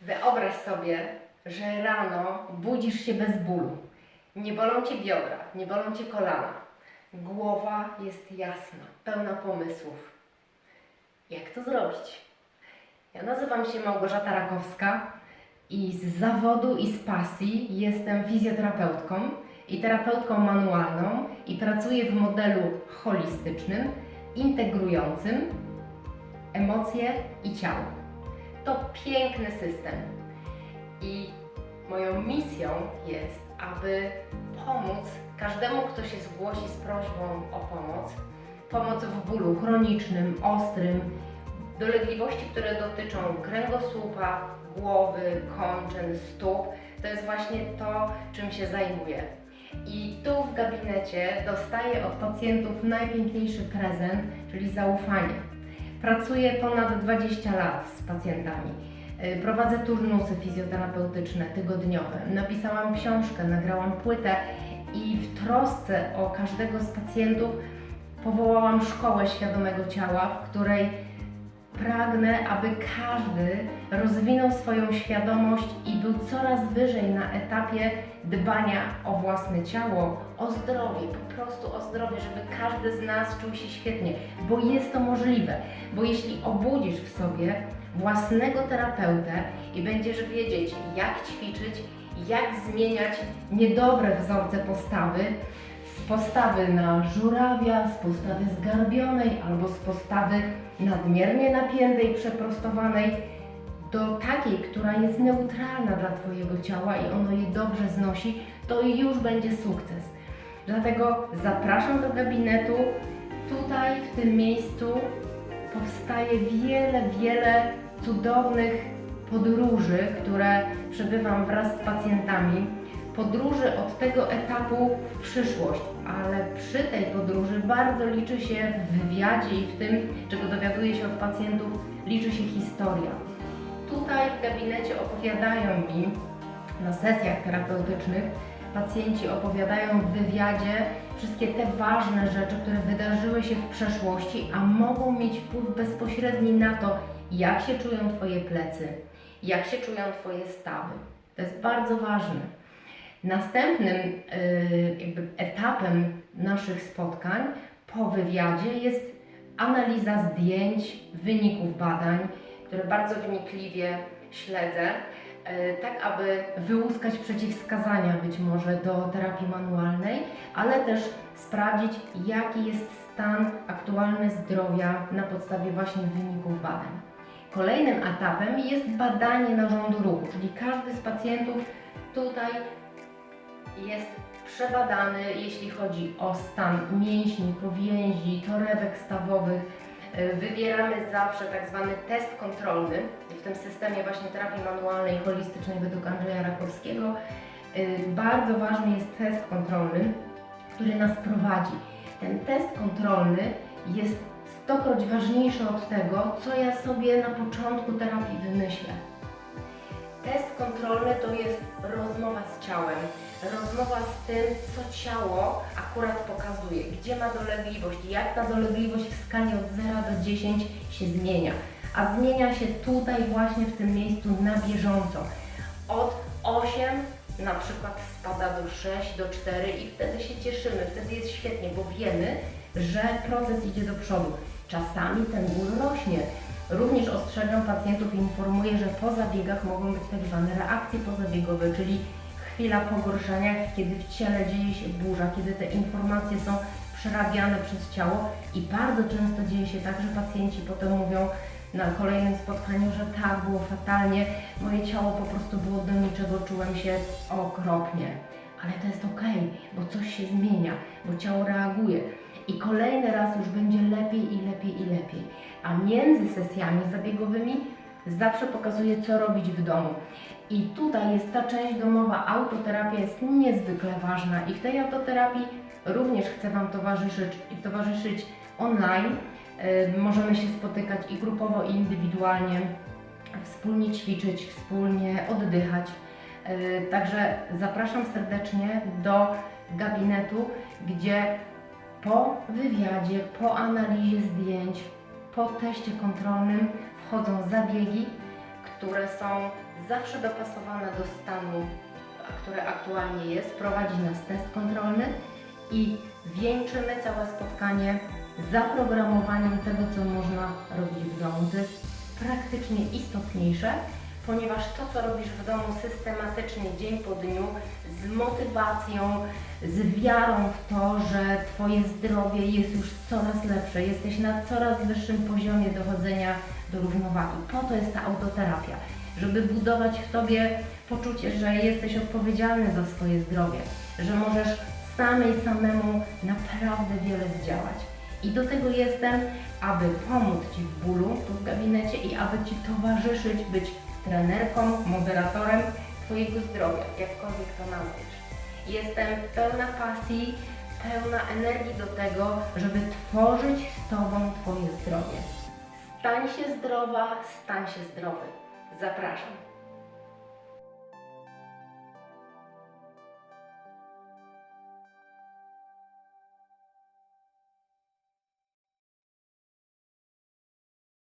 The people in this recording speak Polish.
Wyobraź sobie, że rano budzisz się bez bólu. Nie bolą cię biodra, nie bolą cię kolana. Głowa jest jasna, pełna pomysłów. Jak to zrobić? Ja nazywam się Małgorzata Rakowska i z zawodu i z pasji jestem fizjoterapeutką i terapeutką manualną i pracuję w modelu holistycznym, integrującym emocje i ciało. To piękny system. I moją misją jest, aby pomóc każdemu, kto się zgłosi z prośbą o pomoc. Pomoc w bólu chronicznym, ostrym, dolegliwości, które dotyczą kręgosłupa, głowy, kończyn, stóp. To jest właśnie to, czym się zajmuję. I tu w gabinecie dostaję od pacjentów najpiękniejszy prezent, czyli zaufanie. Pracuję ponad 20 lat z pacjentami. Y, Prowadzę turnusy fizjoterapeutyczne tygodniowe. Napisałam książkę, nagrałam płytę i w trosce o każdego z pacjentów powołałam szkołę świadomego ciała, w której pragnę, aby każdy rozwinął swoją świadomość i był coraz wyżej na etapie dbania o własne ciało, o zdrowie, po prostu o zdrowie, żeby każdy z nas czuł się świetnie, bo jest to możliwe. Bo jeśli obudzisz w sobie własnego terapeutę i będziesz wiedzieć, jak ćwiczyć, jak zmieniać niedobre wzorce postawy, postawy na żurawia, z postawy zgarbionej albo z postawy nadmiernie napiętej, przeprostowanej, do takiej, która jest neutralna dla Twojego ciała i ono je dobrze znosi, to już będzie sukces. Dlatego zapraszam do gabinetu. Tutaj, w tym miejscu, powstaje wiele, wiele cudownych podróży, które przebywam wraz z pacjentami. Podróży od tego etapu w przyszłość, ale przy tej podróży bardzo liczy się w wywiadzie i w tym, czego dowiaduję się od pacjentów, liczy się historia. Tutaj w gabinecie opowiadają mi na sesjach terapeutycznych pacjenci opowiadają w wywiadzie wszystkie te ważne rzeczy, które wydarzyły się w przeszłości, a mogą mieć wpływ bezpośredni na to, jak się czują Twoje plecy, jak się czują Twoje stawy. To jest bardzo ważne. Następnym y, jakby etapem naszych spotkań po wywiadzie jest analiza zdjęć, wyników badań, które bardzo wnikliwie śledzę, y, tak aby wyłuskać przeciwwskazania być może do terapii manualnej, ale też sprawdzić, jaki jest stan aktualny zdrowia na podstawie właśnie wyników badań. Kolejnym etapem jest badanie narządu ruchu, czyli każdy z pacjentów tutaj jest przebadany, jeśli chodzi o stan mięśni, powięzi, torebek stawowych. Y, Wybieramy zawsze tak zwany test kontrolny w tym systemie właśnie terapii manualnej i holistycznej według Andrzeja Rakowskiego. Y, Bardzo ważny jest test kontrolny, który nas prowadzi. Ten test kontrolny jest stokroć ważniejszy od tego, co ja sobie na początku terapii wymyślę. Test kontrolny to jest rozmowa z ciałem, rozmowa z tym, co ciało akurat pokazuje, gdzie ma dolegliwość, jak ta dolegliwość w skali od 0 do 10 się zmienia. A zmienia się tutaj właśnie w tym miejscu na bieżąco. Od 8 na przykład spada do 6, do 4 i wtedy się cieszymy, wtedy jest świetnie, bo wiemy, że proces idzie do przodu. Czasami ten ból rośnie. Również ostrzegam pacjentów i informuję, że po zabiegach mogą być tak zwane reakcje pozabiegowe, czyli chwila pogorszenia, kiedy w ciele dzieje się burza, kiedy te informacje są przerabiane przez ciało i bardzo często dzieje się tak, że pacjenci potem mówią na kolejnym spotkaniu, że tak, było fatalnie, moje ciało po prostu było do niczego, czułem się okropnie. Ale to jest okej, bo coś się zmienia, bo ciało reaguje. I kolejny raz już będzie lepiej i lepiej i lepiej. A między sesjami zabiegowymi zawsze pokazuję, co robić w domu. I tutaj jest ta część domowa, autoterapia jest niezwykle ważna i w tej autoterapii również chcę Wam towarzyszyć, towarzyszyć online. Y, Możemy się spotykać i grupowo, i indywidualnie, wspólnie ćwiczyć, wspólnie oddychać. Y, Także zapraszam serdecznie do gabinetu, gdzie po wywiadzie, po analizie zdjęć, po teście kontrolnym wchodzą zabiegi, które są zawsze dopasowane do stanu, który aktualnie jest. Prowadzi nas test kontrolny i wieńczymy całe spotkanie zaprogramowaniem tego, co można robić w domu. To jest praktycznie istotniejsze, ponieważ to, co robisz w domu systematycznie, dzień po dniu, z motywacją, z wiarą w to, że Twoje zdrowie jest już coraz lepsze, jesteś na coraz wyższym poziomie dochodzenia do równowagi. Po to jest ta autoterapia, żeby budować w Tobie poczucie, że jesteś odpowiedzialny za swoje zdrowie, że możesz sam i samemu naprawdę wiele zdziałać. I do tego jestem, aby pomóc Ci w bólu tu w gabinecie i aby Ci towarzyszyć, być trenerką, moderatorem Twojego zdrowia, jakkolwiek to nazwiesz. Jestem pełna pasji, pełna energii do tego, żeby tworzyć z Tobą Twoje zdrowie. Stań się zdrowa, stań się zdrowy. Zapraszam.